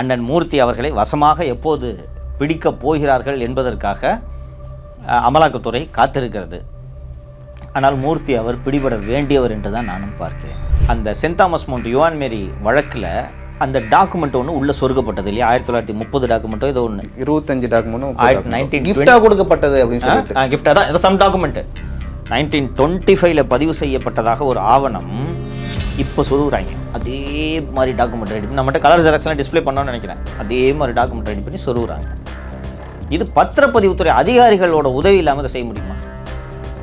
அண்ணன் மூர்த்தி அவர்களை வசமாக எப்போது பிடிக்கப் போகிறார்கள் என்பதற்காக அமலாக்கத்துறை காத்திருக்கிறது. ஆனால் மூர்த்தி அவர் பிடிபட வேண்டியவர் என்று தான் நானும் பார்க்கிறேன். அந்த சென்ட் தாமஸ் மவுண்ட் யுவான் மேரி வழக்கில் அந்த டாக்குமெண்ட் ஒன்று உள்ள சொருக்கப்பட்டது இல்லையா? ஆயிரத்தி தொள்ளாயிரத்தி முப்பது டாக்குமெண்ட்டோ ஏதோ ஒன்று இருபத்தஞ்சு டாக்குமெண்ட்டும் ஆயிரத்தி நைன்டீன் கிஃப்டா கொடுக்கப்பட்டது அப்படின்னு சொல்லிட்டு. கிஃப்டாக தான். Some document. நைன்டீன் டுவெண்ட்டி ஃபைவ்ல பதிவு செய்யப்பட்டதாக ஒரு ஆவணம் இப்போ சொருகுறாங்க அதே மாதிரி டாக்குமெண்ட் ரெடி பண்ணி நம்மகிட்ட கலர் ஜெராக்ஸ்லாம் டிஸ்ப்ளே பண்ணோம்னு நினைக்கிறேன். அதே மாதிரி டாக்குமெண்ட் ரெடி பண்ணி சொருகுறாங்க இது பத்திரப்பதிவுத்துறை அதிகாரிகளோட உதவி இல்லாமல் செய்ய முடியுமா?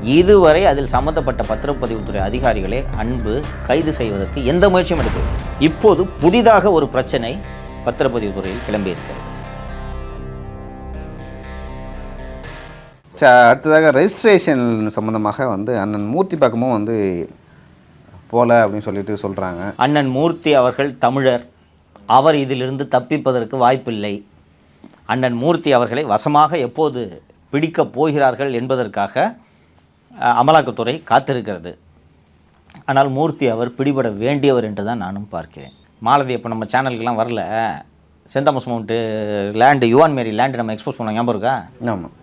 இதுவரை அதில் சம்மந்தப்பட்ட பத்திரப்பதிவுத்துறை அதிகாரிகளை அன்பு கைது செய்வதற்கு எந்த முயற்சியும் எடுக்கவில்லை. இப்போது புதிதாக ஒரு பிரச்சனை பத்திரப்பதிவுத்துறையில் கிளம்பியிருக்கிறது ச- அடுத்ததாக ரெஜிஸ்ட்ரேஷன் சம்மந்தமாக வந்து அண்ணன் மூர்த்தி பக்கமும் வந்து போல அப்படின்னு சொல்லிட்டு சொல்கிறாங்க அண்ணன் மூர்த்தி அவர்கள் தமிழர். அவர் இதிலிருந்து தப்பிப்பதற்கு வாய்ப்பில்லை. அண்ணன் மூர்த்தி அவர்களை வசமாக எப்போது பிடிக்கப் போகிறார்கள் என்பதற்காக அமலாக்கத்துறை காத்திருக்கிறது. ஆனால் மூர்த்தி அவர் பிடிபட வேண்டியவர் என்று தான் நானும் பார்க்கிறேன். மாலதி இப்போ நம்ம சேனலுக்கெல்லாம் வரல. செந்தாமஸ் மவுண்ட்டு லேண்டு யுவான் மேரி லேண்டு நம்ம எக்ஸ்போஸ் பண்ணோம். ஞாபகம் இருக்கா? ஆமாம்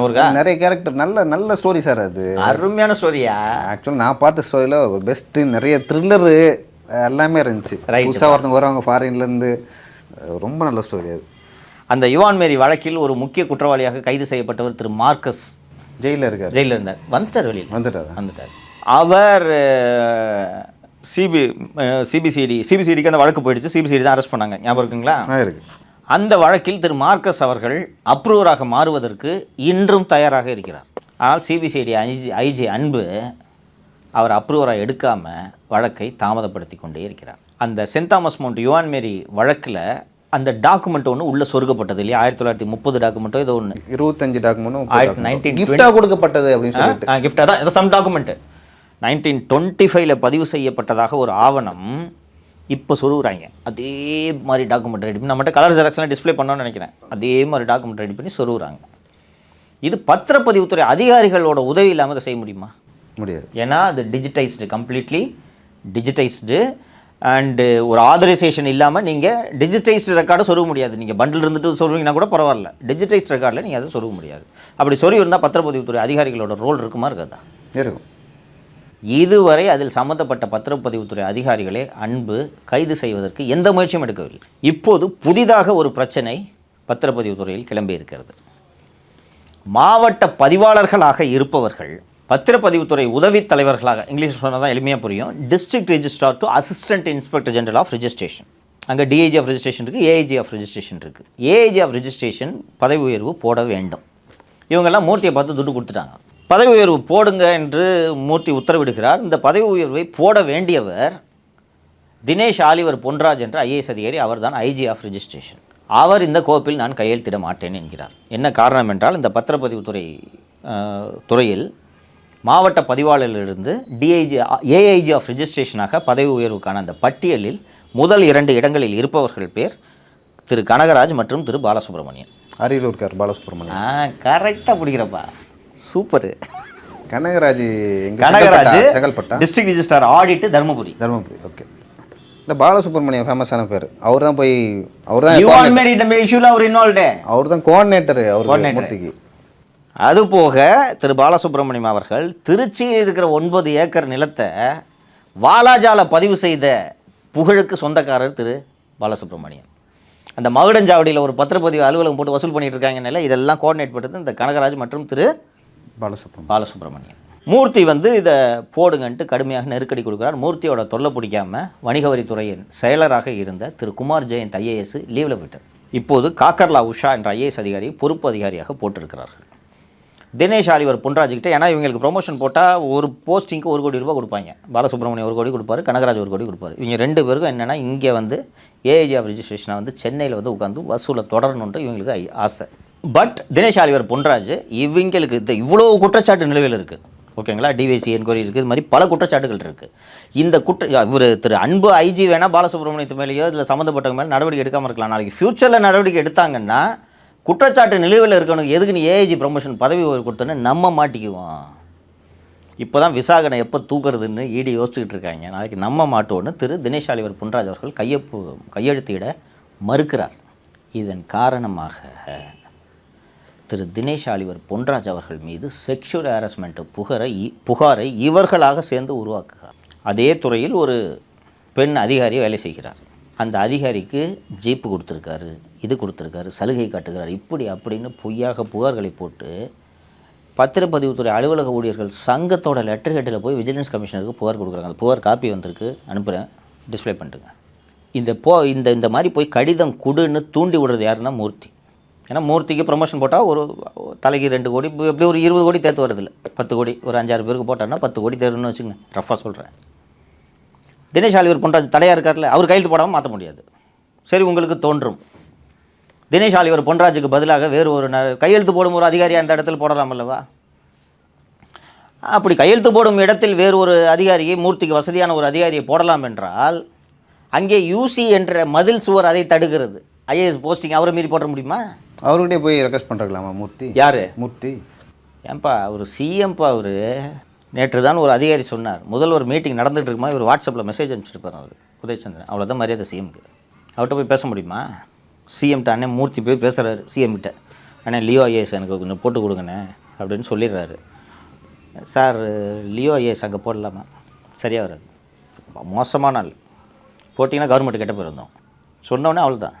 இருக்கா? நிறைய கேரக்டர் நல்ல நல்ல ஸ்டோரி சார் அது. அருமையான ஸ்டோரியா ஆக்சுவலாக நான் பார்த்த ஸ்டோரியில் பெஸ்ட்டு நிறைய த்ரில்லரு எல்லாமே இருந்துச்சு. புதுசாக ஒருத்தவங்க வருவாங்க ஃபாரின்லேருந்து ரொம்ப நல்ல ஸ்டோரி அது. அந்த யுவான் மேரி வழக்கில் ஒரு முக்கிய குற்றவாளியாக கைது செய்யப்பட்டவர் திரு மார்க்கஸ் ஜெயிலில் இருக்கார். ஜெயிலில் இருந்தார். வந்துட்டார் வெளியில்? வந்துட்டார்? வந்துட்டார். அவர் சிபி சிபிசிடி சிபிசிடிக்கு அந்த வழக்கு போயிடுச்சு. சிபிசிடி தான் அரெஸ்ட் பண்ணாங்க. ஞாபகம் இருக்குங்களா? ஆ இருக்கு. அந்த வழக்கில் திரு மார்க்கஸ் அவர்கள் அப்ரூவராக மாறுவதற்கு இன்றும் தயாராக இருக்கிறார். ஆனால் சிபிசிடி ஐஜி ஐஜி அன்பு அவர் அப்ரூவராக எடுக்காமல் வழக்கை தாமதப்படுத்தி கொண்டே இருக்கிறார். அந்த சென்ட் தாமஸ் மவுண்ட் யுவான் மேரி வழக்கில் அந்த டாக்குமெண்ட் ஒன்று உள்ள சொருக்கப்பட்டது இல்லையா? ஆயிரத்தி தொள்ளாயிரத்தி முப்பது டாக்குமெண்ட்டோ ஏதோ ஒன்று இருபத்தஞ்சு டாக்குமெண்ட்டும் ஆயிரத்தி நைன்டீன் கிஃப்டாக கொடுக்கப்பட்டது அப்படின்னு கிஃப்டாக தான். சம் டாக்குமெண்ட் நைன்டீன் டுவெண்ட்டி ஃபைவ்ல பதிவு செய்யப்பட்டதாக ஒரு ஆவணம் இப்போ சொருகுறாங்க. அதே மாதிரி டாக்குமெண்ட் ரெடி பண்ணி நம்மகிட்ட கலர் ஜெராக்ஸ்லாம் டிஸ்ப்ளே பண்ணோம்னு நினைக்கிறேன். அதே மாதிரி டாக்குமெண்ட் ரெடி பண்ணி சொருகுறாங்க. இது பத்திரப்பதிவுத்துறை அதிகாரிகளோட உதவி இல்லாமல் இதை செய்ய முடியுமா? முடியாது. ஏன்னா அது டிஜிட்டைஸ்டு கம்ப்ளீட்லி டிஜிட்டைஸ்டு அண்டு ஒரு ஆதரைசேஷன் இல்லாமல் நீங்கள் டிஜிட்டைஸ்டு ரெக்கார்டை சொருக முடியாது. நீங்கள் பண்டில் இருந்துட்டு சொல்லுவீங்கன்னா கூட பரவாயில்ல. டிஜிட்டைஸ்ட் ரெக்கார்டில் நீங்கள் அதை சொருக முடியாது. அப்படி சொருகி இருந்தால் பத்திரப்பதிவுத்துறை அதிகாரிகளோட ரோல் இருக்குமா இருக்காதா? இருக்கும். இதுவரை அதில் சம்பந்தப்பட்ட பத்திரப்பதிவுத்துறை அதிகாரிகளை அன்பு கைது செய்வதற்கு எந்த முயற்சியும் எடுக்கவில்லை. இப்போது புதிதாக ஒரு பிரச்சனை பத்திரப்பதிவுத்துறையில் கிளம்பி இருக்கிறது. மாவட்ட பதிவாளர்களாக இருப்பவர்கள் பத்திரப்பதிவுத்துறை உதவி தலைவர்களாக இங்கிலீஷ் சொன்னால் தான் எளிமையாக புரியும் district registrar to assistant inspector general of registration அங்கே டிஐஜி ஆஃப் ரெஜிஸ்ட்ரேஷன் இருக்குது ஏஐஜி ஆஃப் ரெஜிஸ்ட்ரேஷன் இருக்குது ஏஐஜி ஆஃப் ரெஜிஸ்ட்ரேஷன் பதவி உயர்வு போட வேண்டும். இவங்கெல்லாம் மூர்த்தியை பார்த்து துட்டு கொடுத்துட்டாங்க. பதவி உயர்வு போடுங்க என்று மூர்த்தி உத்தரவிடுகிறார். இந்த பதவி உயர்வை போட வேண்டியவர் தினேஷ் ஆலிவர் பொன்ராஜ் என்ற ஐஏஎஸ் அதிகாரி. அவர்தான் ஐஜி ஆஃப் ரெஜிஸ்ட்ரேஷன் அவர் இந்த கோப்பில் நான் கையெழுத்திட மாட்டேன் என்கிறார். என்ன காரணம் என்றால் இந்த பத்திரப்பதிவுத்துறை துறையில் மாவட்ட பதிவாளரிலிருந்து டிஐஜி ஏஐஜி ஆஃப் ரெஜிஸ்ட்ரேஷனாக பதவி உயர்வுக்கான அந்த பட்டியலில் முதல் இரண்டு இடங்களில் இருப்பவர்கள் பேர் திரு கனகராஜ் மற்றும் திரு பாலசுப்ரமணியன். அரியலூர்கார் பாலசுப்ரமணியம் ஆ கரெக்டாக பிடிக்கிறப்பா. Super. Kanagaraj Kanagaraj செங்கல்பட்டா? District registrar audit Dharmapuri. Dharumapuri okay இல்லை பாலசுப்ரமணியம் ஃபேமஸான பேர். அவர் தான் போய் அவர் யூ தான் ஆன் மேரி இஷ்யூல அவர் இன்வால்வ்டு அவர் தான் கோஆர்டினேட்டர் அவர் Coordinator. மூர்த்திக்கு. அதுபோக திரு பாலசுப்ரமணியம் அவர்கள் திருச்சியில் இருக்கிற ஒன்பது ஏக்கர் நிலத்தை வாலாஜால பதிவு செய்த புகழுக்கு சொந்தக்காரர் திரு பாலசுப்ரமணியம். அந்த மகுடஞ்சாவடியில் ஒரு பத்திரப்பதிவு அலுவலகம் போட்டு வசூல் பண்ணிட்டு இருக்காங்கனால இதெல்லாம் கோஆர்டினேட் பண்ணது இந்த கனகராஜ் மற்றும் திரு பாலசுப்ரமணியம் பாலசுப்ரமணியம் மூர்த்தி வந்து இதை போடுங்கன்ட்டு கடுமையாக நெருக்கடி கொடுக்குறார். மூர்த்தியோட தொல்லை பிடிக்காமல் வணிக வரித்துறையின் செயலராக இருந்த திரு. குமார் ஜெயந்த் ஐஏஎஸ் லீவில் போயிட்டார். இப்போது காக்கர்லா உஷா என்ற ஐஏஎஸ் அதிகாரி பொறுப்பு அதிகாரியாக போட்டிருக்கிறார்கள். தினேஷ் ஆலிவர் பொன்ராஜ்கிட்ட ஏன்னா இவங்களுக்கு ப்ரொமோஷன் போட்டால் ஒரு போஸ்டிங்க்கு ஒரு கோடி ரூபாய் கொடுப்பாங்க. பாலசுப்ரமணியம் ஒரு கோடி கொடுப்பாரு கனகராஜ் ஒரு கோடி கொடுப்பாரு. இவங்க ரெண்டு பேருக்கும் என்னென்னா இங்கே வந்து ஏஏஜி ஆஃப் ரெஜிஸ்ட்ரேஷனை வந்து சென்னையில் வந்து உட்காந்து வசூலை தொடரணுன்ற இவங்களுக்கு ஆசை. பட் தினேஷ் ஆலிவர் பொன்ராஜ் இவங்களுக்கு இந்த இவ்வளோ குற்றச்சாட்டு நிலுவையில் இருக்குது ஓகேங்களா? டிவிசி என்கொயரி இருக்குது இது மாதிரி பல குற்றச்சாட்டுகள் இருக்குது இந்த குற்ற இவர் திரு அன்பு ஐஜி வேணால் பாலசுப்ரமணியத்து மேலேயோ இதில் சம்மந்தப்பட்டவங்க மேலே நடவடிக்கை எடுக்காமல் இருக்கலாம். நாளைக்கு ஃப்யூச்சரில் நடவடிக்கை எடுத்தாங்கன்னா குற்றச்சாட்டு நிலுவையில் இருக்கணும் எதுக்கு நீ ஏஐஜி ப்ரொமோஷன் பதவி கொடுத்தோன்னு நம்ம மாட்டிக்குவோம். இப்போ தான் விசாகனை எப்போ தூக்குறதுன்னு இடி யோசிச்சுக்கிட்டு இருக்காங்க. நாளைக்கு நம்ம மாட்டோன்னு திரு தினேஷ் ஆலிவர் பொன்ராஜ் அவர்கள் கையொப்பு கையெழுத்திட மறுக்கிறார். இதன் காரணமாக திரு தினேஷ் ஆலிவர் பொன்ராஜ் அவர்கள் மீது செக்ஷுவல் ஹாரஸ்மெண்ட் புகாரை இ- புகாரை இவர்களாக சேர்ந்து உருவாக்குகிறார். அதே துறையில் ஒரு பெண் அதிகாரி வேலை செய்கிறார். அந்த அதிகாரிக்கு ஜீப்பு கொடுத்துருக்காரு இது கொடுத்துருக்காரு சலுகை காட்டுகிறார் இப்படி அப்படின்னு பொய்யாக புகார்களை போட்டு பத்திரப்பதிவுத்துறை அலுவலக ஊழியர்கள் சங்கத்தோட லெட்டர் ஹெட்டில் போய் விஜிலன்ஸ் கமிஷனருக்கு புகார் கொடுக்குறாங்க. அந்த புகார் காப்பி வந்திருக்கு அனுப்புகிறேன் டிஸ்ப்ளே பண்ணிட்டுங்க. இந்த போ இந்த இந்த மாதிரி போய் கடிதம் கொடுன்னு தூண்டி விடுறது யாருன்னா மூர்த்தி. ஏன்னா மூர்த்திக்கு ப்ரொமோஷன் போட்டால் ஒரு தலைக்கு ரெண்டு கோடி இப்ப எப்படி ஒரு இருபது கோடி தேர்த்து வருதில்ல பத்து கோடி ஒரு அஞ்சாறு பேருக்கு போட்டான்னா பத்து கோடி தேர்வுன்னு வச்சுங்க ரஃபாக சொல்கிறேன் தினேஷ் ஆலிவர் பொன்ராஜ் தடையாக இருக்கார்ல அவர் கையெழுத்து போடாமல் மாற்ற முடியாது. சரி உங்களுக்கு தோன்றும். தினேஷ் ஆலிவர் பொன்ராஜுக்கு பதிலாக வேறு ஒரு ந- கையெழுத்து போடும் ஒரு அதிகாரி அந்த இடத்துல போடலாம் அல்லவா? அப்படி கையெழுத்து போடும் இடத்தில் வேறு ஒரு அதிகாரியை மூர்த்திக்கு வசதியான ஒரு அதிகாரியை போடலாம் என்றால் அங்கே யூசி என்ற மதில் சுவர் அதை தடுக்கிறது. ஐஏஎஸ் போஸ்டிங் அவரை மீறி போட முடியுமா? அவர்கிட்டே போய் ரெக்வஸ்ட் பண்ணிருக்கலாமா மூர்த்தி? யார்? மூர்த்தி. ஏன்பா அவர் சிஎம்பா அவர். நேற்று தான் ஒரு அதிகாரி சொன்னார். முதல் ஒரு மீட்டிங் நடந்துட்டு இருக்குமா இவர் வாட்ஸ்அப்பில் மெசேஜ் அனுப்பிச்சிருப்பார் அவர் உதயச்சந்திரன். அவ்வளோதான் மரியாதை சிஎம்க்கு அவர்கிட்ட போய் பேச முடியுமா? சிஎம்கிட்ட அண்ணன் மூர்த்தி போய் பேசுகிறாரு சிஎம் கிட்ட அண்ணே லியோ ஐஏஎஸ் எனக்கு கொஞ்சம் போட்டு கொடுங்கண்ணே அப்படின்னு சொல்லிடுறாரு. சார் லியோ ஐஏஎஸ் அங்கே போடலாமா? சரியாக வராது. மோசமான ஆள். போட்டிங்கன்னா கவர்மெண்ட் கெட்ட போயிருந்தோம் சொன்னோடனே அவ்வளோதான்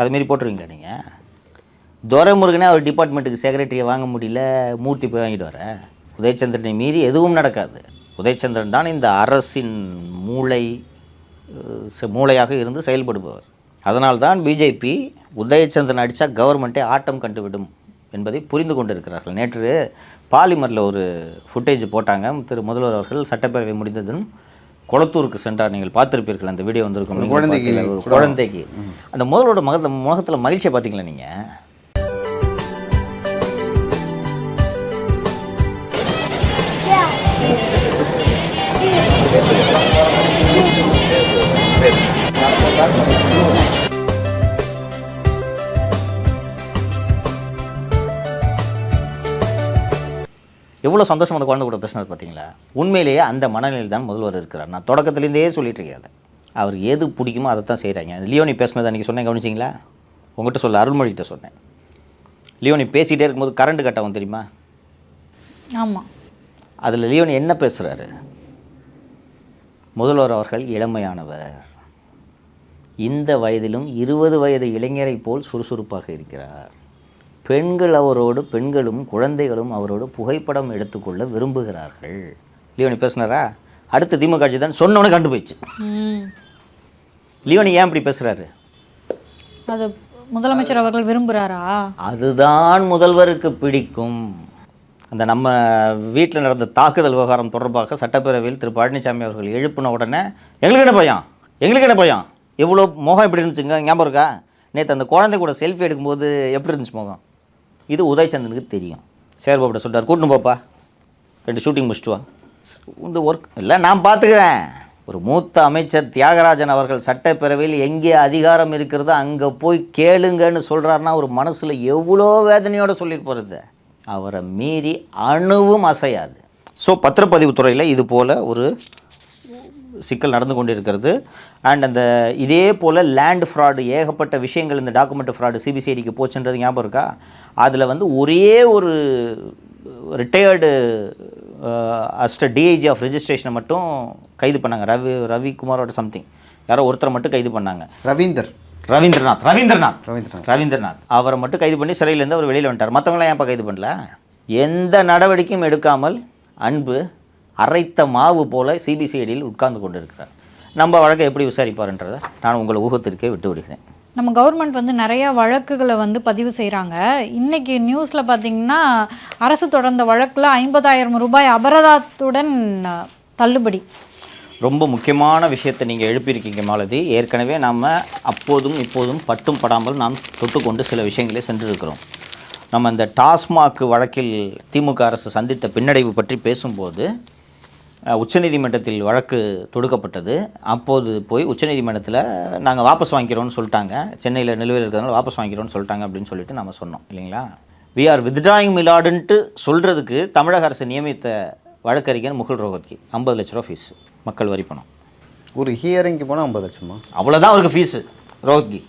அதுமாரி போட்டுருவீங்களா நீங்கள் துரைமுருகனே அவர் டிபார்ட்மெண்ட்டுக்கு செக்ரட்டரியை வாங்க முடியல மூர்த்தி போய் வாங்கிட்டு வர. உதயச்சந்திரனை மீறி எதுவும் நடக்காது. உதயச்சந்திரன் தான் இந்த அரசின் மூளை மூளையாக இருந்து செயல்படுபவர். அதனால்தான் பிஜேபி உதயச்சந்திரன் அடித்தா கவர்மெண்ட்டே ஆட்டம் கண்டுவிடும் என்பதை புரிந்து கொண்டிருக்கிறார்கள். நேற்று பாலிமரில் ஒரு ஃபுட்டேஜ் போட்டாங்க. திரு முதல்வர் அவர்கள் சட்டப்பேரவை முடிந்ததும் குளத்தூருக்கு சென்றார். நீங்கள் பார்த்திருப்பீர்கள் அந்த வீடியோ வந்திருக்கும். குழந்தைக்கு குழந்தைக்கு. அந்த முதல்வரோட முகத்த முகத்தில் மகிழ்ச்சியை பார்த்தீங்களா நீங்கள் எவ்வளோ சந்தோஷம் அந்த குழந்தை கூட பேசினார் பார்த்தீங்களா உண்மையிலேயே அந்த மனநிலையில் தான் முதல்வர் இருக்கிறார். நான் தொடக்கத்துலேருந்தே சொல்லிட்டு இருக்கேன் அதை. அவருக்கு எது பிடிக்குமோ அதை தான் செய்கிறாங்க லியோனி பேசினது அன்றைக்கி சொன்னேன் கவனிச்சிங்களா? உங்கள்கிட்ட சொல்ல அருள்மொழிகிட்ட சொன்னேன். லியோனி பேசிகிட்டே இருக்கும்போது கரண்ட் கட் ஆகும் தெரியுமா? ஆமாம் அதில் லியோனி என்ன பேசுகிறாரு முதல்வர் அவர்கள் இளமையானவர். இந்த வயதிலும் இருபது வயது இளைஞரைப் போல் சுறுசுறுப்பாக இருக்கிறார். பெண்கள் அவரோடு பெண்களும் குழந்தைகளும் அவரோடு புகைப்படம் எடுத்துக்கொள்ள விரும்புகிறார்கள். லியோனி பேசுனாரா? அடுத்த திமுக ஆட்சி தான் சொன்னோன்னே கண்டு போயிடுச்சு லியோனி ஏன் இப்படி பேசுகிறாரு அது முதலமைச்சர் அவர்கள் விரும்புகிறாரா அதுதான் முதல்வருக்கு பிடிக்கும். அந்த நம்ம வீட்டில் நடந்த தாக்குதல் விவகாரம் தொடர்பாக சட்டப்பேரவையில் திரு பழனிசாமி அவர்கள் எழுப்பின உடனே எங்களுக்கு என்ன பயம்? எங்களுக்கு என்ன பயம்? எவ்வளோ முகம் எப்படி இருந்துச்சுங்க ஞாபகம் இருக்கா? நேற்று அந்த குழந்தை கூட செல்ஃபி எடுக்கும்போது எப்படி இருந்துச்சு முகம்? இது உதயச்சந்திரனுக்கு தெரியும். சேர்பாபிட்ட சொல்லிட்டார் கூட்டின்னு போப்பா. ரெண்டு ஷூட்டிங் முடிச்சுட்டு வா. இந்த ஒர்க் இல்லை நான் பார்த்துக்கிறேன் ஒரு மூத்த அமைச்சர் தியாகராஜன் அவர்கள் சட்டப்பேரவையில் எங்கே அதிகாரம் இருக்கிறதோ அங்கே போய் கேளுங்கன்னு சொல்கிறாருன்னா ஒரு மனசில் எவ்வளோ வேதனையோடு சொல்லியிருப்பது அவரை மீறி அணுவும் அசையாது. ஸோ பத்திரப்பதிவு துறையில் இது போல் ஒரு சிக்கல் நடந்து கொண்டிருக்கிறது. அண்ட் அந்த இதே போல் லேண்ட் ஃப்ராடு ஏகப்பட்ட விஷயங்கள் இந்த டாக்குமெண்ட் ஃப்ராடு சிபிசிஐடிக்கு போச்சுன்றது ஞாபகம் இருக்கா? அதில் வந்து ஒரே ஒரு ரிட்டையர்டு அஸ்ட டிஐஜி ஆஃப் ரெஜிஸ்ட்ரேஷனை மட்டும் கைது பண்ணாங்க. ரவி ரவிக்குமாரோட சம்திங் யாரோ ஒருத்தரை மட்டும் கைது பண்ணாங்க. ரவீந்தர். ரவீந்திரநாத் ரவீந்திரநாத். ரவீந்திரநாத். ரவீந்திரநாத். அவரை மட்டும் கைது பண்ணி சிறையிலேருந்து அவர் வெளியில் வந்துட்டார். மற்றவங்களாம் ஏன்ப்பா கைது பண்ணல? எந்த நடவடிக்கையும் எடுக்காமல் அன்பு அரைத்த மாவு போல சிபிசிஐடியில் உட்கார்ந்து கொண்டிருக்கிறார். நம்ம வழக்கை எப்படி விசாரிப்பார்ன்றதை நான் உங்கள் ஊகத்திற்கே விட்டு விடுகிறேன் நம்ம கவர்மெண்ட் வந்து நிறைய வழக்குகளை வந்து பதிவு செய்கிறாங்க இன்னைக்கு நியூஸில் பார்த்தீங்கன்னா அரசு தொடர்ந்த வழக்கில் ஐம்பதாயிரம் ரூபாய் அபராதத்துடன் தள்ளுபடி. ரொம்ப முக்கியமான விஷயத்தை நீங்கள் எழுப்பியிருக்கீங்க மாலதி. ஏற்கனவே நாம் அப்போதும் இப்போதும் பட்டும் படாமல் நாம் தொட்டுக்கொண்டு சில விஷயங்களை சென்றிருக்கிறோம். நம்ம இந்த டாஸ்மாக் வழக்கில் திமுக அரசு சந்தித்த பின்னடைவு பற்றி பேசும்போது உச்சநீதிமன்றத்தில் வழக்கு தொடுக்கப்பட்டது. அப்போது போய் உச்சநீதிமன்றத்தில் நாங்கள் வாபஸ் வாங்கிக்கிறோம்னு சொல்லிட்டாங்க. சென்னையில் நிலுவையில் இருக்கிறதுனால வாபஸ் வாங்கிக்கிறோம்னு சொல்லிட்டாங்க அப்படின்னு சொல்லிட்டு நம்ம சொன்னோம் இல்லைங்களா? வி ஆர் வித்ட்ராயிங் மிலாடுன்ட்டு சொல்கிறதுக்கு தமிழக அரசு நியமித்த வழக்கறிஞர் முகுல் ரோஹத்கி ஐம்பது லட்ச ரூபா ஃபீஸ் மக்கள் வரி பணம். ஒரு ஹியரிங்க்கு போனால் ஐம்பது லட்சமா? அவ்வளோதான் அவருக்கு ஃபீஸு ரோஹத்கி.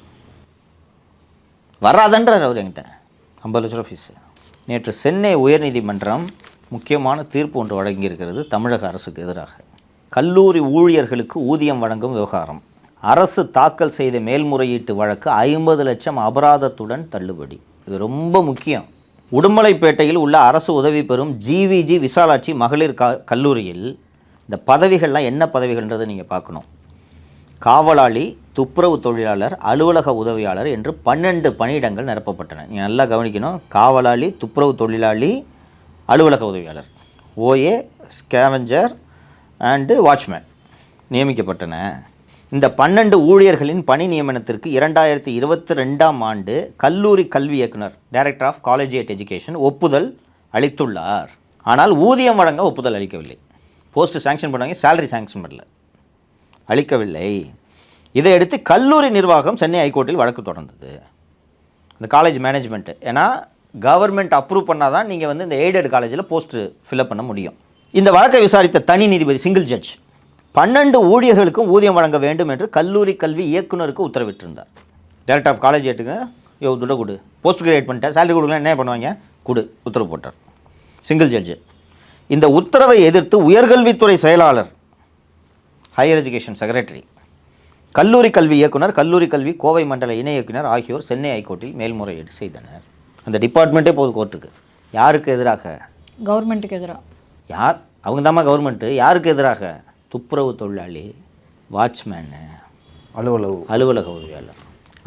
வராதன்றார் அவர் என்கிட்ட ஐம்பது லட்ச ரூபா ஃபீஸு நேற்று சென்னை உயர்நீதிமன்றம் முக்கியமான தீர்ப்பு ஒன்று வழங்கியிருக்கிறது தமிழக அரசுக்கு எதிராக. கல்லூரி ஊழியர்களுக்கு ஊதியம் வழங்கும் விவகாரம். அரசு தாக்கல் செய்த மேல்முறையீட்டு வழக்கு ஐம்பது லட்சம் அபராதத்துடன் தள்ளுபடி. இது ரொம்ப முக்கியம். உடுமலைப்பேட்டையில் உள்ள அரசு உதவி பெறும் ஜிவிஜி விசாலாட்சி மகளிர் க கல்லூரியில் இந்த பதவிகள்லாம் என்ன பதவிகள்ன்றதை நீங்கள் பார்க்கணும். காவலாளி துப்புரவு தொழிலாளர் அலுவலக உதவியாளர் என்று பன்னெண்டு பணியிடங்கள் நிரப்பப்பட்டன. நீங்கள் நல்லா கவனிக்கணும். காவலாளி துப்புரவு தொழிலாளி அலுவலக உதவியாளர். ஓஏ ஸ்கேவஞ்சர் அண்டு வாட்ச்மேன் நியமிக்கப்பட்டன. இந்த பன்னெண்டு ஊழியர்களின் பணி நியமனத்திற்கு இரண்டாயிரத்தி இருபத்தி ரெண்டாம் ஆண்டு கல்லூரி கல்வி இயக்குனர் டைரக்டர் ஆஃப் காலேஜியேட் எஜுகேஷன் ஒப்புதல் அளித்துள்ளார். ஆனால் ஊதியம் வழங்க ஒப்புதல் அளிக்கவில்லை. போஸ்ட் சாங்ஷன் பண்ணாங்க சேலரி சாங்ஷன் பண்ணல. அளிக்கவில்லை. இதையடுத்து கல்லூரி நிர்வாகம் சென்னை ஹைகோர்ட்டில் வழக்கு தொடர்ந்தது. இந்த காலேஜ் மேனேஜ்மெண்ட்டு ஏன்னா கவர்மெண்ட் அப்ரூவ் பண்ணால் தான் நீங்கள் வந்து இந்த எய்டட் காலேஜில் போஸ்ட்டு ஃபில்அப் பண்ண முடியும். இந்த வழக்கை விசாரித்த தனி நீதிபதி சிங்கிள் ஜட்ஜ் பன்னெண்டு ஊழியர்களுக்கும் ஊதியம் வழங்க வேண்டும் என்று கல்லூரி கல்வி இயக்குனருக்கு உத்தரவிட்டிருந்தார். டைரக்டர் ஆஃப் காலேஜ் ஏட்டுங்க யோ துட கொடு. போஸ்ட் கிரியேட் பண்ணிட்டேன். சேலரி கொடுக்கலாம் என்ன பண்ணுவாங்க? கொடு. உத்தரவு போட்டார். சிங்கிள் ஜட்ஜு இந்த உத்தரவை எதிர்த்து உயர்கல்வித்துறை செயலாளர் ஹையர் எஜுகேஷன் செக்ரட்டரி கல்லூரி கல்வி இயக்குனர் கல்லூரி கல்வி கோவை மண்டல இணை இயக்குனர் ஆகியோர் சென்னை ஹைகோர்ட்டில் மேல்முறையீடு செய்தனர். அந்த டிபார்ட்மெண்ட்டே போகுது கோர்ட்டுக்கு யாருக்கு எதிராக? கவர்மெண்ட்டுக்கு எதிராக யார்? அவங்க தாம்மா கவர்மெண்ட்டு. யாருக்கு எதிராக? துப்புரவு தொழிலாளி வாட்ச்மேனு அலுவலக அலுவலக உதவியாளர்.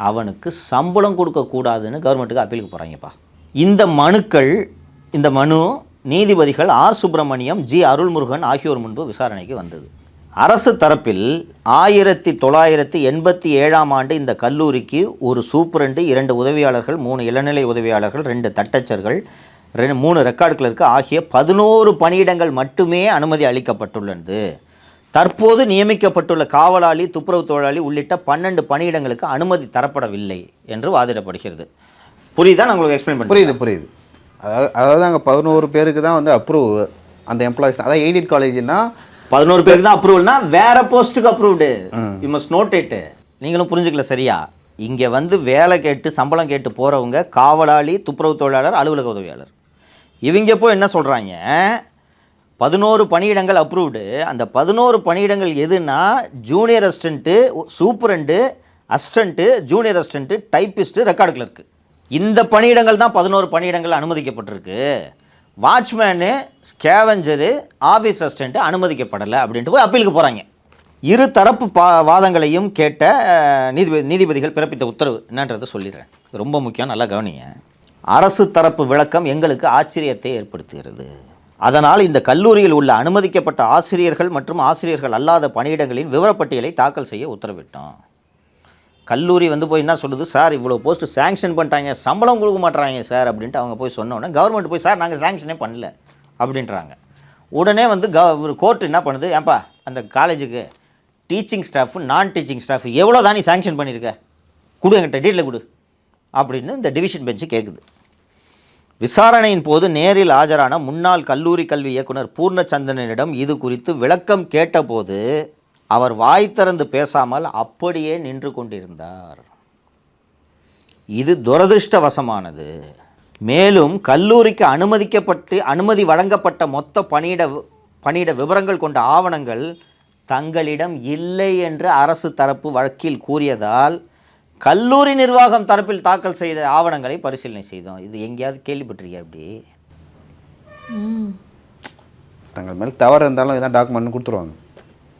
அவனுக்கு சம்பளம் கொடுக்கக்கூடாதுன்னு கவர்மெண்ட்டுக்கு அப்பீலுக்கு போகிறாங்கப்பா இந்த மனுக்கள் இந்த மனு நீதிபதிகள் ஆர். சுப்பிரமணியம் ஜி. அருள்முருகன் ஆகியோர் முன்பு விசாரணைக்கு வந்தது. அரசு தரப்பில் ஆயிரத்தி தொள்ளாயிரத்தி எண்பத்தி ஏழாம் ஆண்டு இந்த கல்லூரிக்கு ஒரு சூப்பரண்டு இரண்டு உதவியாளர்கள் மூணு இளநிலை உதவியாளர்கள் ரெண்டு தட்டச்சர்கள் ரெண்டு மூணு ரெக்கார்டு கிளர்க்கு ஆகிய பதினோரு பணியிடங்கள் மட்டுமே அனுமதி அளிக்கப்பட்டுள்ளது. தற்போது நியமிக்கப்பட்டுள்ள காவலாளி துப்புரவு தொழிலாளி உள்ளிட்ட பன்னெண்டு பணியிடங்களுக்கு அனுமதி தரப்படவில்லை என்று வாதிடப்படுகிறது. புரியுதா? நான் உங்களுக்கு எக்ஸ்பிளைன் புரியுது புரியுது. அதாவது அதாவது அங்கே பதினோரு பேருக்கு தான் வந்து அப்ரூவ் அந்த எம்ப்ளாயிஸ் அதாவது எய்டட் காலேஜ்னால் பதினோரு பேருக்கு தான் அப்ரூவல்னா வேற போஸ்ட்டுக்கு approved you must note it நீங்களும் புரிஞ்சுக்கல சரியா? இங்கே வந்து வேலை கேட்டு சம்பளம் கேட்டு போகிறவங்க காவலாளி துப்புரவு தொழிலாளர் அலுவலக உதவியாளர். இவங்க போய் என்ன சொல்கிறாங்க பதினோரு பணியிடங்கள் அப்ரூவ்டு அந்த பதினோரு பணியிடங்கள் எதுனா junior assistant superintendent assistant junior assistant typist record clerk இந்த பணியிடங்கள் தான் பதினோரு பணியிடங்கள் அனுமதிக்கப்பட்டிருக்கு. வாட்ச்மேனு ஸ்கேவஞ்சரு ஆஃபீஸ் அசிஸ்டண்ட்டு அனுமதிக்கப்படலை அப்படின்ட்டு போய் அப்பீலுக்கு போகிறாங்க. இரு தரப்பு பா வாதங்களையும் கேட்ட நீதிபதி நீதிபதிகள் பிறப்பித்த உத்தரவு என்னன்றதை சொல்லிடுறேன். ரொம்ப முக்கியம் நல்லா கவனிங்க. அரசு தரப்பு விளக்கம் எங்களுக்கு ஆச்சரியத்தை ஏற்படுத்துகிறது. அதனால் இந்த கல்லூரியில் உள்ள அனுமதிக்கப்பட்ட ஆசிரியர்கள் மற்றும் ஆசிரியர்கள் அல்லாத பணியிடங்களின் விவரப்பட்டியலை தாக்கல் செய்ய உத்தரவிட்டோம். கல்லூரி வந்து போய் என்ன சொல்லுது? சார் இவ்வளோ போஸ்ட் சேங்ஷன் பண்ணிட்டாங்க. சம்பளம் கொடுக்க மாட்டுறாங்க சார் அப்படின்ட்டு அவங்க போய் சொன்ன உடனே கவர்மெண்ட் போய் சார் நாங்கள் சேங்ஷனே பண்ணல அப்படின்றாங்க. உடனே வந்து க ஒரு கோர்ட் என்ன பண்ணுது? ஏன்பா அந்த காலேஜுக்கு teaching staff non teaching staff எவ்வளோ தான் நீ சேங்ஷன் பண்ணியிருக்க? கொடு என்கிட்ட டீட்டில் கொடு அப்படின்னு இந்த டிவிஷன் பெஞ்சு கேட்குது விசாரணையின் போது நேரில் ஆஜரான முன்னாள் கல்லூரி கல்வி இயக்குனர் பூர்ணச்சந்திரனிடம் இது குறித்து விளக்கம் கேட்டபோது அவர் வாய் திறந்து பேசாமல் அப்படியே நின்று கொண்டிருந்தார். இது துரதிருஷ்டவசமானது. மேலும் கல்லூரிக்கு அனுமதிக்கப்பட்டு அனுமதி வழங்கப்பட்ட மொத்த பணியிட பணியிட விவரங்கள் கொண்ட ஆவணங்கள் தங்களிடம் இல்லை என்று அரசு தரப்பு வழக்கில் கூறியதால் கல்லூரி நிர்வாகம் தரப்பில் தாக்கல் செய்த ஆவணங்களை பரிசீலனை செய்தோம். இது எங்கேயாவது கேள்விப்பட்டிருக்கியா அப்படி தங்கள் மேல் தவறு இருந்தாலும் இதான் டாக்குமெண்ட் கொடுத்துருவாங்க.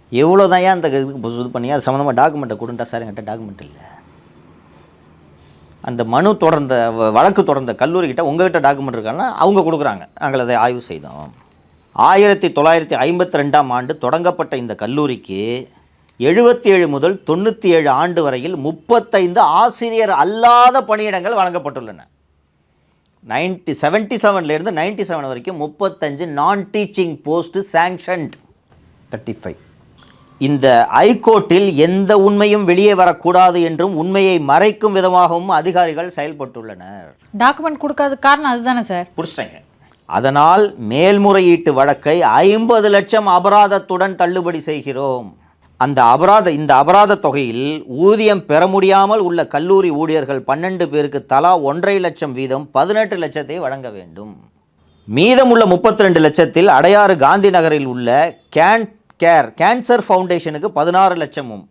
எவ்வளோ தான் ஏன் அந்த இதுக்கு இது பண்ணி? அது சம்மந்தமாக டாக்குமெண்ட்டை கொடுண்டா சார் என்கிட்ட டாக்குமெண்ட் இல்லை. அந்த மனு தொடர்ந்த வ- வழக்கு தொடர்ந்த கல்லூரிக்கிட்ட உங்ககிட்ட டாக்குமெண்ட் இருக்காங்கன்னா அவங்க கொடுக்குறாங்க. நாங்கள் அதை ஆய்வு செய்தோம். ஆயிரத்தி தொள்ளாயிரத்தி ஐம்பத்தி ரெண்டாம் ஆண்டு தொடங்கப்பட்ட இந்த கல்லூரிக்கு எழுபத்தி ஏழு முதல் தொண்ணூற்றி ஏழு ஆண்டு வரையில் முப்பத்தைந்து ஆசிரியர் அல்லாத பணியிடங்கள் வழங்கப்பட்டுள்ளன. நைன்டி செவன்ட்டி செவன்லேருந்து நைன்டி செவன் வரைக்கும் முப்பத்தஞ்சு non teaching post sanctioned thirty five இந்த ஐகோர்ட்டில் எந்த உண்மையும் வெளியே வரக்கூடாது என்றும் உண்மையை மறைக்கும் விதமாகவும் அதிகாரிகள் செயல்பட்டுள்ளனர். டாக்குமெண்ட் கொடுக்காத காரணம் அதுதானே சார்? புடிச்சிட்டாங்க அதனால் மேல்முறையீட்டு வழக்கை ஐம்பது லட்சம் அபராதத்துடன் தள்ளுபடி செய்கிறோம். அந்த அபராத இந்த அபராத தொகையில் ஊதியம் பெற முடியாமல் உள்ள கல்லூரி ஊழியர்கள் பன்னெண்டு பேருக்கு தலா ஒன்றரை லட்சம் வீதம் பதினெட்டு லட்சத்தை வழங்க வேண்டும். மீதமுள்ள முப்பத்தி ரெண்டு லட்சத்தில் அடையாறு காந்தி நகரில் உள்ள கேன் கேர் கேன்சர் ஃபவுண்டேஷனுக்கு பதினாறு லட்சமும்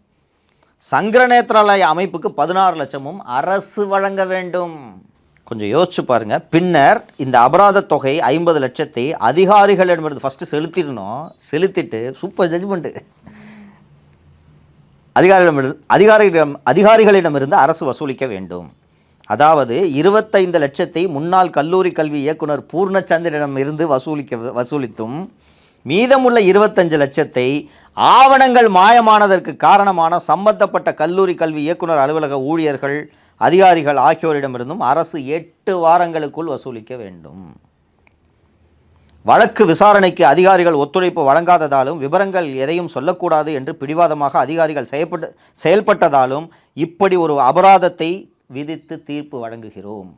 சங்கரநேத்ராலய அமைப்புக்கு பதினாறு லட்சமும் அரசு வழங்க வேண்டும். கொஞ்சம் யோசிச்சு பாருங்க. பின்னர் இந்த அபராத தொகை ஐம்பது லட்சத்தை அதிகாரிகளிடமிருந்து ஃபஸ்ட்டு செலுத்திடணும். செலுத்திட்டு சூப்பர் ஜட்ஜ்மெண்ட்டு அதிகாரிகளிடம் அதிகாரிகளிடம் அதிகாரிகளிடமிருந்து அரசு வசூலிக்க வேண்டும். அதாவது இருபத்தைந்து லட்சத்தை முன்னாள் கல்லூரி கல்வி இயக்குனர் பூர்ணச்சந்திரிடம் இருந்து வசூலிக்க வசூலித்தும் மீதமுள்ள இருபத்தஞ்சு லட்சத்தை ஆவணங்கள் மாயமானதற்கு காரணமான சம்பந்தப்பட்ட கல்லூரி கல்வி இயக்குனர் அலுவலக ஊழியர்கள் அதிகாரிகள் ஆகியோரிடமிருந்தும் அரசு எட்டு வாரங்களுக்குள் வசூலிக்க வேண்டும். வழக்கு விசாரணைக்கு அதிகாரிகள் ஒத்துழைப்பு வழங்காததாலும் விவரங்கள் எதையும் சொல்லக்கூடாது என்று பிடிவாதமாக அதிகாரிகள் செயல்பட்டு செயல்பட்டதாலும் இப்படி ஒரு அபராதத்தை விதித்து தீர்ப்பு வழங்குகிறோம்.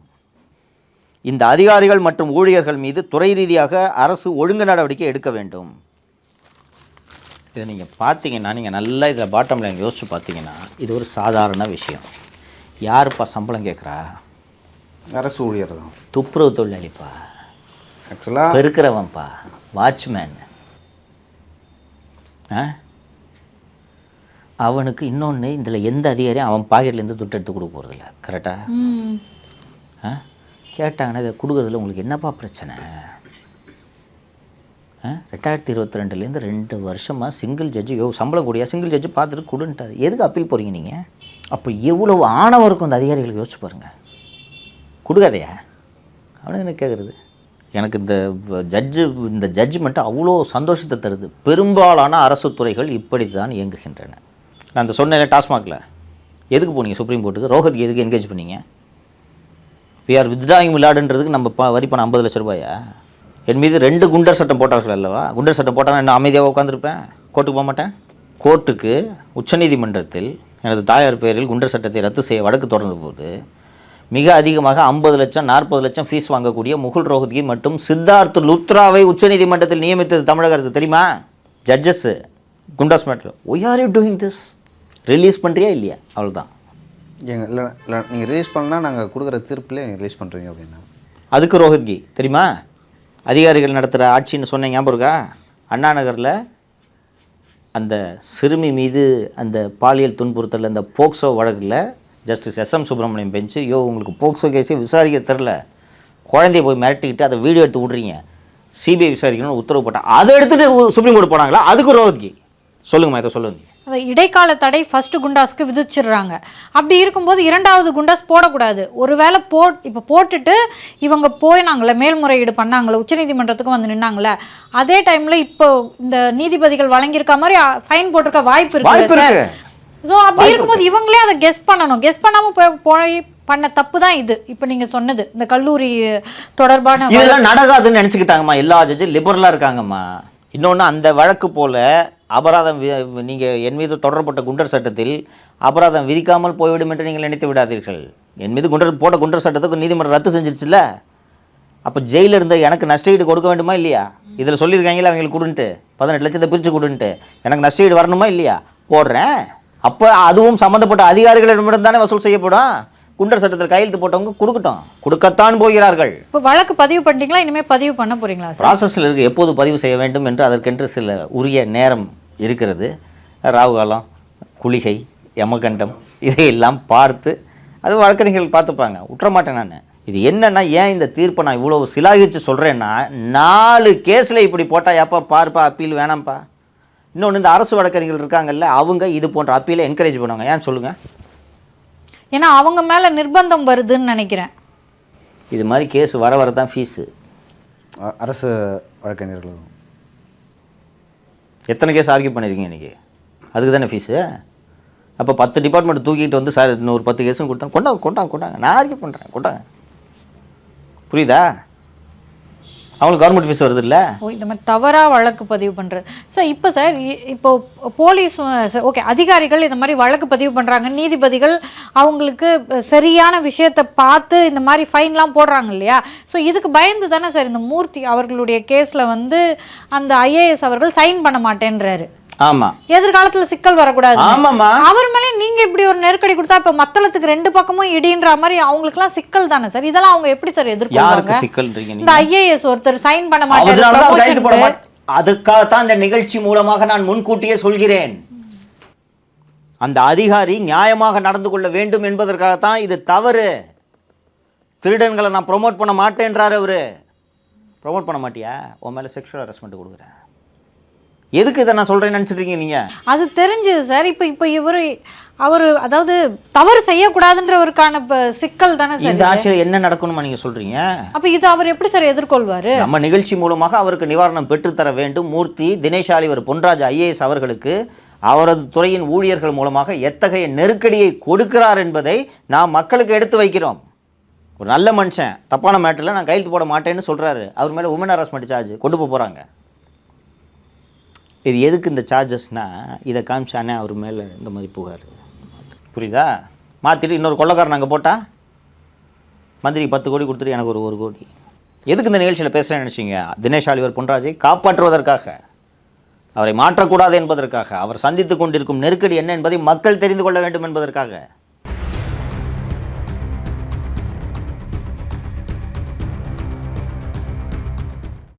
இந்த அதிகாரிகள் மற்றும் ஊழியர்கள் மீது துறை ரீதியாக அரசு ஒழுங்கு நடவடிக்கை எடுக்க வேண்டும். இதை நீங்கள் பார்த்தீங்கன்னா நீங்கள் நல்லா இதில் பாட்டம் லைன் யோசிச்சு பார்த்தீங்கன்னா இது ஒரு சாதாரண விஷயம். யாருப்பா சம்பளம் கேட்குறா? அரசு ஊழியர் தான். துப்புரவு தொழிலாளிப்பா. ஆக்சுவலாக பெருக்கிறவன்ப்பா. வாட்ச்மேன் ஆ? அவனுக்கு இன்னொன்று இதில் எந்த அதிகாரியும் அவன் பாக்கெட்லேருந்து துட்டு எடுத்து கொடுக்க போகிறதில்ல கரெக்டாக ஆ? கேட்டாங்கன்னா இதை கொடுக்குறதுல உங்களுக்கு என்னப்பா பிரச்சனை? ரெண்டாயிரத்தி இருபத்தி ரெண்டுலேருந்து ரெண்டு வருஷமாக சிங்கிள் ஜட்ஜு யோ சம்பளம் கூடியா? சிங்கிள் ஜட்ஜு பார்த்துட்டு கொடுன்ட்டாரு. எதுக்கு அப்பீல் போகிறீங்க நீங்கள் அப்போ எவ்வளவு ஆணவம் இருக்கும் அந்த அதிகாரிகளுக்கு? யோசிச்சு பாருங்கள் கொடுக்காதையா? அவனுக்கு என்ன கேட்குறது எனக்கு இந்த ஜட்ஜு இந்த ஜட்ஜ்மெண்ட்டு அவ்வளோ சந்தோஷத்தை தருது. பெரும்பாலான அரசு துறைகள் இப்படி தான் இயங்குகின்றன. நான் அந்த சொன்னேன் டாஸ்மாகில். எதுக்கு போனீங்க? சுப்ரீம் கோர்ட்டுக்கு? ரோஹத்க்கு எதுக்கு என்கேஜ் பண்ணீங்க? வி ஆர் வித்ட்ராயிங் விளையாடுன்றதுக்கு நம்ம ப வரி பணம் ஐம்பது லட்ச ரூபாயா? என் மீது ரெண்டு குண்டர் சட்டம் போட்டார்கள் அல்லவா? குண்டர் சட்டம் போட்டால் நான் அமைதியாக உட்காந்துருப்பேன் கோர்ட்டுக்கு போக மாட்டேன்? கோர்ட்டுக்கு உச்சநீதிமன்றத்தில் எனது தாயார் பெயரில் குண்டர் சட்டத்தை ரத்து செய்ய வழக்கு தொடர்ந்த போது மிக அதிகமாக ஐம்பது லட்சம் நாற்பது லட்சம் ஃபீஸ் வாங்கக்கூடிய முகுல் ரோஹத்கி மற்றும் சித்தார்த் லுத்ராவை உச்சநீதிமன்றத்தில் நியமித்தது தமிழக அரசு. தெரியுமா? ஜட்ஜஸ்ஸு குண்டாஸ் மேட்டில் why are you doing this release பண்ணுறியா இல்லையா? அவ்வளோதான் எங்க இல்லை இல்லை நீங்கள் ரிலீஸ் பண்ணால் நாங்கள் கொடுக்குற தீர்ப்பில் நீங்கள் ரிலீஸ் பண்ணுறீங்க அப்படின்னா. அதுக்கு ரோஹித்கி தெரியுமா? அதிகாரிகள் நடத்துகிற ஆட்சின்னு சொன்ன ஞாபகம் இருக்கா? அண்ணா நகரில் அந்த சிறுமி மீது அந்த பாலியல் துன்புறுத்தல் அந்த போக்சோ வழக்கில் justice S M Subramaniam bench யோ உங்களுக்கு போக்சோ கேஸே விசாரிக்க தெரில குழந்தைய போய் மிரட்டிக்கிட்டு அதை வீடியோ எடுத்து விட்றீங்க. சிபிஐ விசாரிக்கணும்னு உத்தரவு போட்டாங்க அதை எடுத்துகிட்டு சுப்ரீம் கோர்ட் போனாங்களா? அதுக்கு ரோஹத்கி சொல்லுங்கம்மா இதை சொல்லுங்க. இடைக்கால தடை ஃபர்ஸ்ட் குண்டாஸ்க்கு விதிச்சிடுறாங்க. அப்படி இருக்கும்போது இரண்டாவது குண்டாஸ் போடக்கூடாது. ஒருவேளை போட் இப்போ போட்டுட்டு இவங்க போயினாங்களே மேல்முறையீடு பண்ணாங்களே உச்சநீதிமன்றத்துக்கும் வந்து நின்னாங்களே அதே டைம்ல இப்போ இந்த நீதிபதிகள் வழங்கியிருக்க மாதிரி ஃபைன் போட்டிருக்க வாய்ப்பு இருக்கு. ஸோ அப்படி இருக்கும்போது இவங்களே அதை கெஸ் பண்ணணும். கெஸ் பண்ணாம போய் போய் பண்ண தப்பு தான் இது. இப்போ நீங்க சொன்னது இந்த கல்லூரி தொடர்பான இதெல்லாம் நடக்காதுன்னு நினச்சிக்கிட்டாங்கம்மா. எல்லா ஜட்ஜும் லிபரலாக இருக்காங்கம்மா. இன்னொன்று அந்த வழக்கு போல் அபராதம் நீங்கள் என் மீது தொடரப்பட்ட குண்டர் சட்டத்தில் அபராதம் விதிக்காமல் போய்விடும் என்று நீங்கள் நினைத்து விடாதீர்கள். என் மீது குண்டர் போட்ட குண்டர் சட்டத்துக்கு நீதிமன்றம் ரத்து செஞ்சிருச்சுல்ல? அப்போ ஜெயிலில் இருந்த எனக்கு நஷ்டஈடு கொடுக்க வேண்டுமா இல்லையா? இதில் சொல்லியிருக்காங்களா அவங்களுக்கு கொடுன்ட்டு. பதினெட்டு லட்சத்தை பிரித்து கொடுன்ட்டு. எனக்கு நஷ்டஈடு வரணுமா இல்லையா? போடுறேன். அப்போ அதுவும் சம்மந்தப்பட்ட அதிகாரிகளிடமிருந்து தானே வசூல் செய்யப்படும்? குண்டர் சட்டத்தில் கையெழுத்து போட்டவங்க கொடுக்கட்டும். கொடுக்கத்தான் போகிறார்கள். இப்போ வழக்கு பதிவு பண்ணிட்டீங்களா? இனிமே பதிவு பண்ண போறீங்களா சார்? ப்ராசஸில் இருக்கு. எப்போது பதிவு செய்ய வேண்டும் என்று அதற்கென்று சில உரிய நேரம் இருக்கிறது. ராகு காலம் குளிகை யமகண்டம் இதையெல்லாம் பார்த்து அது வழக்கறிஞர்கள் பார்த்துப்பாங்க. விட்டுற மாட்டேன் நான். இது என்னன்னா ஏன் இந்த தீர்ப்பை நான் இவ்வளோ சிலாகிச்சு சொல்கிறேன்னா நாலு கேஸில் இப்படி போட்டால் எப்போ பாருப்பா அப்பீல் வேணாம்ப்பா. இன்னொன்று இந்த அரசு வழக்கறிஞர்கள் இருக்காங்கல்ல அவங்க இது போன்ற அப்பீலை என்கரேஜ் பண்ணுவாங்க. ஏன் சொல்லுங்கள் ஏன்னா அவங்க மேல நிர்பந்தம் வருதுன்னு நினைக்கிறேன். இது மாதிரி கேஸ் வர வர தான் ஃபீஸு அரசு வழக்கறிஞர்கள். எத்தனை கேஸ் ஆர்கியூ பண்ணியிருக்கீங்க இன்றைக்கி அதுக்கு தானே ஃபீஸு அப்போ பத்து டிபார்ட்மெண்ட் தூக்கிட்டு வந்து சார் இன்னும் ஒரு பத்து கேஸும் கொடுத்தாங்க கொண்டாங்க கொண்டாங்க கொண்டாங்க. நான் ஆர்கியூ பண்ணுறேன் கொண்டாங்க. புரியுதா? அவங்களுக்கு கவர்மெண்ட் ஃபீஸ் வருது இல்லை ஓ இந்த மாதிரி தவறா வழக்கு பதிவு பண்ணுறது சார் இப்போ சார் இ- இப்போ போலீஸ் ஓகே அதிகாரிகள் இந்த மாதிரி வழக்கு பதிவு பண்றாங்க. நீதிபதிகள் அவங்களுக்கு சரியான விஷயத்தை பார்த்து இந்த மாதிரி ஃபைன்லாம் போடுறாங்க இல்லையா? ஸோ இதுக்கு பயந்து தானே சார் இந்த மூர்த்தி அவர்களுடைய கேஸ்ல வந்து அந்த ஐஏஎஸ் அவர்கள் சைன் பண்ண மாட்டேன்றாரு. ஆமா. எதிர்காலத்துல சிக்கல் வரக்கூடாது ஆமாம்மா. அவர் மேலே நீங்க இப்படி ஒரு நெருக்கடி கொடுத்தா இப்ப மத்தளத்துக்கு ரெண்டு பக்கமும் இடின்ற மாதிரி அவங்களுக்குலாம் சிக்கல் தானே சார்? இதெல்லாம் அவங்க எப்படி சார் எதிர்கொள்வாங்க? சிக்கல்ன்றீங்க இந்த ஐஏஎஸ் ஒருத்தர் சைன் பண்ண தான் மாட்டாரு அதுக்காகத்தான் இந்த நிகழ்ச்சி மூலமாக நான் முன்கூட்டியே சொல்கிறேன். அந்த அதிகாரி நியாயமாக நடந்து கொள்ள வேண்டும் என்பதற்காகத்தான் இது தவறு. திருடன்களை நான் ப்ரோமோட் பண்ண மாட்டேன்றாரு அவரு. ப்ரோமோட் பண்ண மாட்டியா? உன் மேலே செக்ஷுவல் ஹரஸ்மெண்ட் கொடுக்குறேன். எதுக்கு இதை நான் சொல்கிறேன்னு நினச்சிருக்கீங்க நீங்கள் அது தெரிஞ்சது சார். இப்போ இப்போ இவரு அவர் அதாவது தவறு செய்யக்கூடாதுன்றவருக்கான இப்ப சிக்கல் தானே சார் இந்த ஆட்சியில் என்ன நடக்கணுமா நீங்கள் சொல்கிறீங்க அப்ப இது அவர் எப்படி சார் எதிர்கொள்வாரு? நம்ம நிகழ்ச்சி மூலமாக அவருக்கு நிவாரணம் பெற்றுத்தர வேண்டும். மூர்த்தி தினேஷாலிவர் பொன்ராஜ் ஐஏஎஸ் அவர்களுக்கு அவரது துறையின் ஊழியர்கள் மூலமாக எத்தகைய நெருக்கடியை கொடுக்கிறார் என்பதை நாம் மக்களுக்கு எடுத்து வைக்கிறோம். ஒரு நல்ல மனுஷன். தப்பான மேட்டரில் நான் கையெழுத்து போட மாட்டேன்னு சொல்கிறாரு அவர் மேலே உமன் ஹராஸ்மெண்ட் சார்ஜ் கொண்டு போக போகிறாங்க இது எதுக்கு இந்த சார்ஜஸ்னால் இதை காமிச்சானே அவர் மேலே இந்த மாதிரி புகார். புரியுதா? மாற்றிட்டு இன்னொரு கொள்ளக்காரன் அங்கே போட்டால் மந்திரி பத்து கோடி கொடுத்துட்டு எனக்கு ஒரு ஒரு கோடி. எதுக்கு இந்த நிகழ்ச்சியில் பேசுகிறேன்னு நினச்சிங்க? தினேஷ் ஆலிவர் பொன்ராஜை காப்பாற்றுவதற்காக. அவரை மாற்றக்கூடாது என்பதற்காக. அவர் சந்தித்து கொண்டிருக்கும் நெருக்கடி என்ன என்பதை மக்கள் தெரிந்து கொள்ள வேண்டும் என்பதற்காக.